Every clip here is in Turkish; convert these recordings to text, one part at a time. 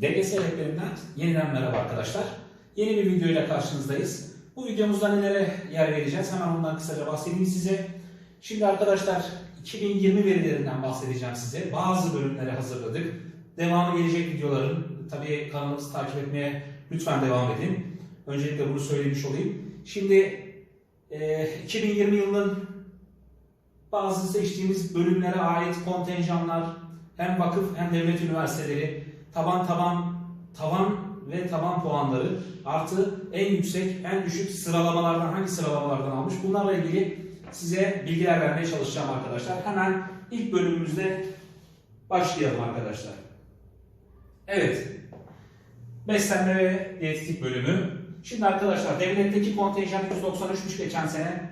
DGS rehberinden yeniden merhaba arkadaşlar. Yeni bir videoyla karşınızdayız. Bu videomuzda nelere yer vereceğiz? Hemen ondan kısaca bahsedeyim size. Şimdi arkadaşlar 2020 verilerinden bahsedeceğim size. Bazı bölümleri hazırladık. Devamı gelecek videoların. Tabii kanalımızı takip etmeye lütfen devam edin. Öncelikle bunu söylemiş olayım. Şimdi e, 2020 yılının bazı seçtiğimiz bölümlere ait kontenjanlar hem vakıf hem devlet üniversiteleri taban taban tavan ve taban puanları artı en yüksek en düşük sıralamalardan hangi sıralamalardan almış bunlarla ilgili size bilgiler vermeye çalışacağım arkadaşlar. Hemen ilk bölümümüzde başlayalım arkadaşlar. Evet. Beslenme ve diyetetik bölümü. Şimdi arkadaşlar devletteki kontenjan 193'müş geçen sene.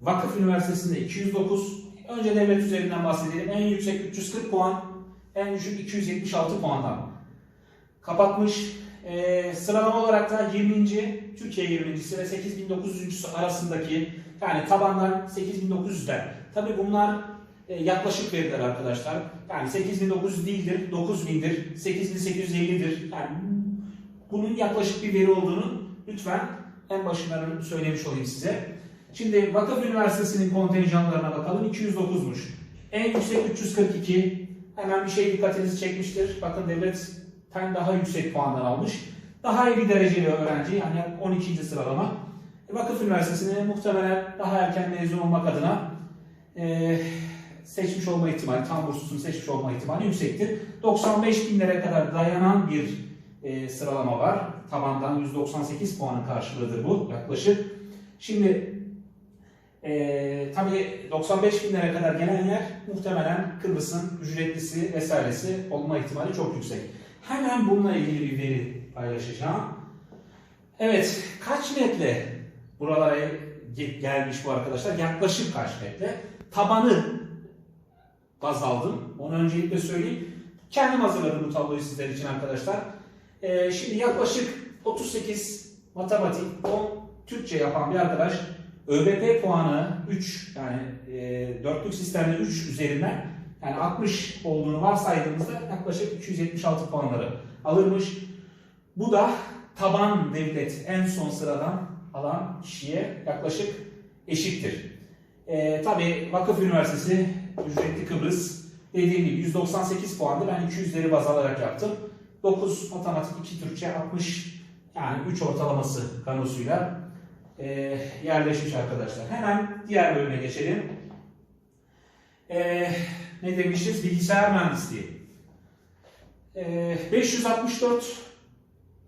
Vakıf Üniversitesi'nde 209. Önce devlet üzerinden bahsedelim. En yüksek 340 puan, en düşük 276 puandan kapatmış. Ee, sıralama olarak da 20. Türkiye 20.si ve 8900. arasındaki yani tabandan 8900'den. Tabi bunlar e, yaklaşık veriler arkadaşlar. Yani 8900 değildir, 9000'dir, 8850'dir. Yani bunun yaklaşık bir veri olduğunu lütfen en başından söylemiş olayım size. Şimdi Vakıf Üniversitesi'nin kontenjanlarına bakalım. 209'muş. En yüksek 342. Hemen bir şey dikkatinizi çekmiştir. Bakın devletten daha yüksek puanlar almış. Daha iyi bir dereceli öğrenci yani 12. sıralama. E, Vakıf Üniversitesi'ne muhtemelen daha erken mezun olmak adına e, seçmiş olma ihtimali, tam burslusunu seçmiş olma ihtimali yüksektir. 95 binlere kadar dayanan bir e, sıralama var. Tabandan 198 puanın karşılığıdır bu yaklaşık. Şimdi e, tabii 95 binlere kadar gelen yer muhtemelen Kıbrıs'ın ücretlisi vesairesi olma ihtimali çok yüksek. Hemen bununla ilgili bir veri paylaşacağım. Evet, kaç metre buralara ge- gelmiş bu arkadaşlar? Yaklaşık kaç metre? Tabanı baz aldım. Onu öncelikle söyleyeyim. Kendim hazırladım bu tabloyu sizler için arkadaşlar. Ee, şimdi yaklaşık 38 matematik, 10 Türkçe yapan bir arkadaş ÖBP puanı 3 yani e, dörtlük sistemde 3 üzerinden yani 60 olduğunu varsaydığımızda yaklaşık 276 puanları alırmış. Bu da taban devlet en son sıradan alan kişiye yaklaşık eşittir. E, Tabi Vakıf Üniversitesi ücretli Kıbrıs dediğim gibi 198 puandı. Ben 200'leri baz alarak yaptım. 9 matematik, 2 Türkçe, 60 yani 3 ortalaması kanosuyla e, yerleşmiş arkadaşlar. Hemen diğer bölüme geçelim. E, ne demişiz? Bilgisayar mühendisliği. E, 564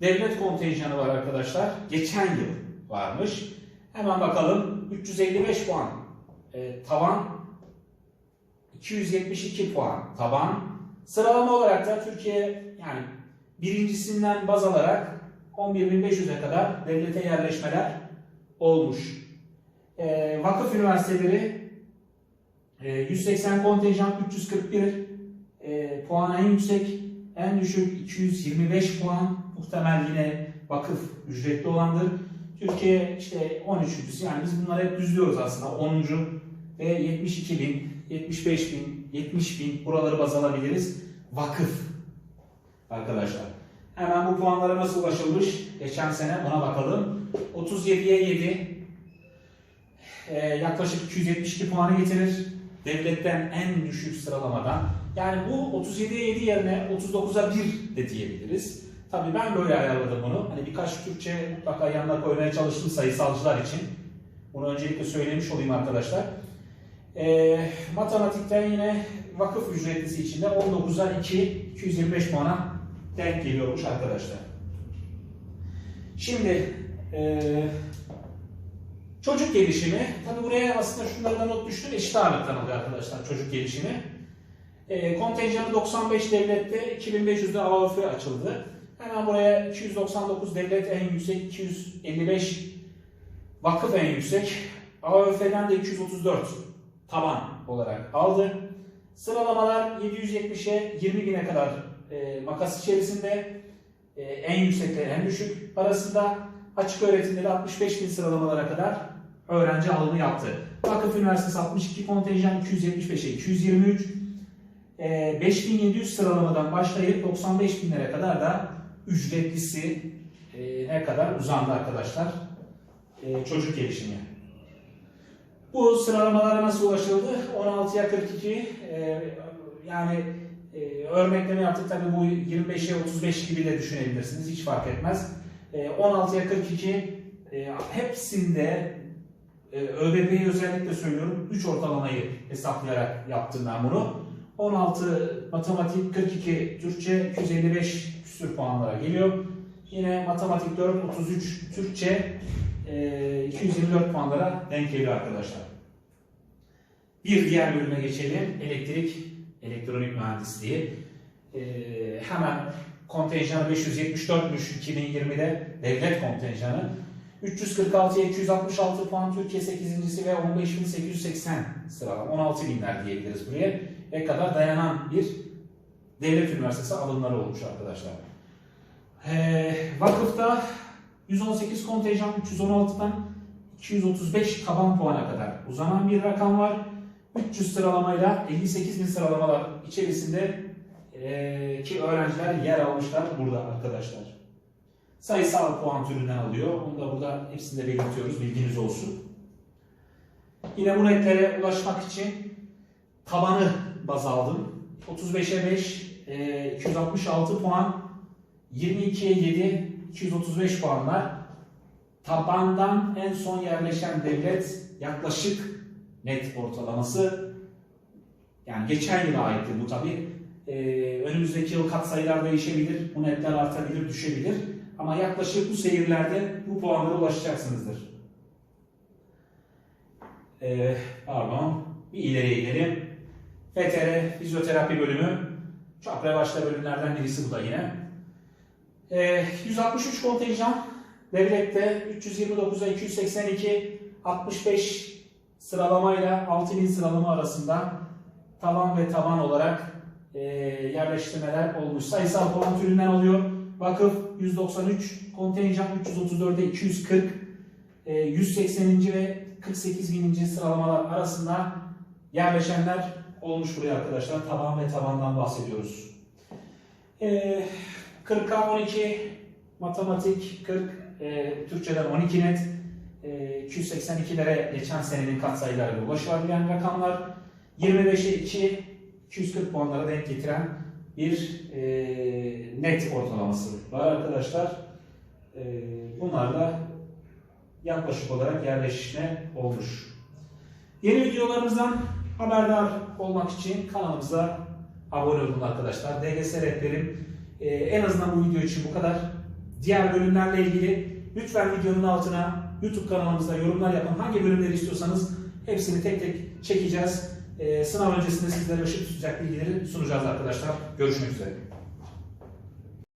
devlet kontenjanı var arkadaşlar. Geçen yıl varmış. Hemen bakalım. 355 puan e, tavan. 272 puan taban. Sıralama olarak da Türkiye yani birincisinden baz alarak 11.500'e kadar devlete yerleşmeler olmuş. E, vakıf üniversiteleri e, 180 kontenjan 341 e, puan en yüksek, en düşük 225 puan muhtemel yine vakıf ücretli olandır. Türkiye işte 13.sü yani biz bunları hep düzlüyoruz aslında 10. ve 72 bin, 75 bin, 70 bin buraları baz alabiliriz. Vakıf arkadaşlar. Hemen bu puanlara nasıl ulaşılmış? Geçen sene buna bakalım. 37'ye 7 e, yaklaşık 272 puanı getirir. Devletten en düşük sıralamadan. Yani bu 37'ye 7 yerine 39'a 1 de diyebiliriz. Tabii ben böyle ayarladım bunu. Hani birkaç Türkçe mutlaka yanına koymaya çalıştım sayısalcılar için. Bunu öncelikle söylemiş olayım arkadaşlar. E, matematikten yine vakıf ücretlisi içinde 19'a 2, 225 puana denk geliyormuş arkadaşlar. Şimdi e, çocuk gelişimi, tabi buraya aslında şunlardan not düştüm, eşit ağırlıktan alıyor arkadaşlar çocuk gelişimi. E, kontenjanı 95 devlette, 2500'de AOF açıldı. Hemen buraya 299 devlet en yüksek, 255 vakıf en yüksek, AOF'den de 234 taban olarak aldı. Sıralamalar 770'e 20 bine kadar e, makas içerisinde e, en yüksekle en düşük arasında açık öğretimde de 65 bin sıralamalara kadar öğrenci alımı yaptı. Vakıf Üniversitesi 62 kontenjan 275'e 223. E, e, 5700 sıralamadan başlayıp 95 binlere kadar da ücretlisi e, ne kadar uzandı arkadaşlar e, çocuk gelişimi. Bu sıralamalara nasıl ulaşıldı? 16'ya 42 e, yani e, örnekleme yaptık tabi bu 25'e 35 gibi de düşünebilirsiniz hiç fark etmez. E, 16'ya 42 e, hepsinde e, özellikle söylüyorum 3 ortalamayı hesaplayarak yaptım ben bunu. 16 matematik 42 Türkçe 255 küsür puanlara geliyor. Yine matematik 4 33 Türkçe e, 224 puanlara denk geliyor arkadaşlar. Bir diğer bölüme geçelim. Elektrik, elektronik mühendisliği. E, hemen kontenjanı 574'müş 2020'de devlet kontenjanı. 346'ya 266 puan Türkiye 8.si ve 15.880 sıralama 16 binler diyebiliriz buraya. Ve kadar dayanan bir devlet üniversitesi alımları olmuş arkadaşlar. Ee, vakıfta 118 kontenjan 316'dan 235 taban puana kadar uzanan bir rakam var. 300 sıralamayla 58 bin sıralamalar içerisinde ee, ki öğrenciler yer almışlar burada arkadaşlar. Sayısal puan türünden alıyor. Onu da burada hepsinde belirtiyoruz. Bilginiz olsun. Yine bu netlere ulaşmak için tabanı baz aldım. 35'e 5, e, 266 puan, 22'ye 7, 235 puanlar. Tabandan en son yerleşen devlet yaklaşık net ortalaması yani geçen yıla aitti bu tabi. Ee, önümüzdeki yıl katsayılar değişebilir, bu netler artabilir, düşebilir. Ama yaklaşık bu seyirlerde bu puanlara ulaşacaksınızdır. Ee, pardon, bir ileri gidelim. FTR fizyoterapi bölümü. Çok revaçta bölümlerden birisi bu da yine. Ee, 163 kontenjan. Devlette 329'a 282, 65 sıralamayla 6000 sıralama arasında tavan ve tavan olarak e, yerleştirmeler olmuş. Sayısal puan türünden oluyor. Vakıf 193, kontenjan 334'e 240, e, 180. ve 48 bininci sıralamalar arasında yerleşenler olmuş buraya arkadaşlar. Taban ve tabandan bahsediyoruz. E, 40'a 12 matematik 40, e, Türkçeden 12 net, 282'lere geçen senenin katsayılarıyla ulaşılabilen rakamlar. 25'e 2, 240 puanlara denk getiren bir e, net ortalaması var arkadaşlar. E, bunlarla yaklaşık olarak yerleşme olmuş. Yeni videolarımızdan haberdar olmak için kanalımıza abone olun arkadaşlar. DGS rehberim e, en azından bu video için bu kadar. Diğer bölümlerle ilgili lütfen videonun altına YouTube kanalımızda yorumlar yapın. Hangi bölümleri istiyorsanız hepsini tek tek çekeceğiz. Ee, sınav öncesinde sizlere ışık tutacak bilgileri sunacağız arkadaşlar. Görüşmek üzere.